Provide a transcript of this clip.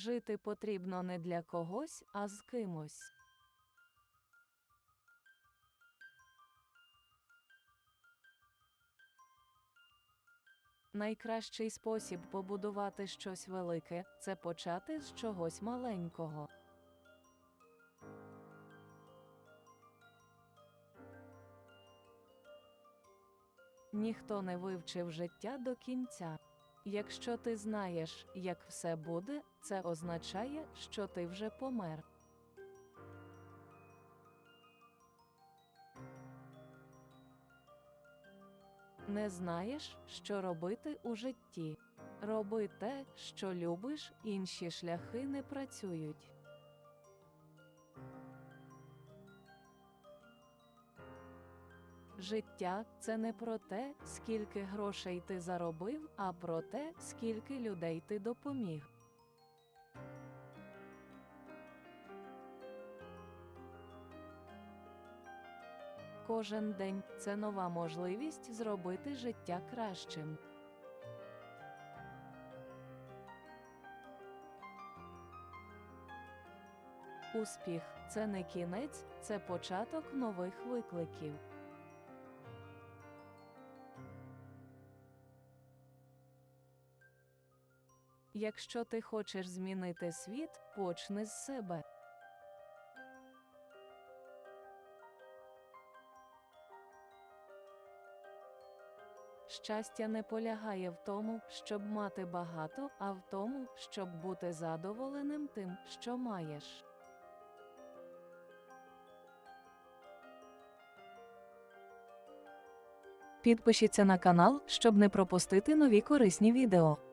Жити потрібно не для когось, а з кимось. Найкращий спосіб побудувати щось велике це почати з чогось маленького. Ніхто не вивчив життя до кінця. Якщо ти знаєш, як все буде, це означає, що ти вже помер. Не знаєш, що робити у житті. Роби те, що любиш, інші шляхи не працюють. Життя це не про те, скільки грошей ти заробив, а про те, скільки людей ти допоміг. Кожен день це нова можливість зробити життя кращим. Успіх це не кінець, це початок нових викликів. Якщо ти хочеш змінити світ, почни з себе. Щастя не полягає в тому, щоб мати багато, а в тому, щоб бути задоволеним тим, що маєш. Підпишіться на канал, щоб не пропустити нові корисні відео.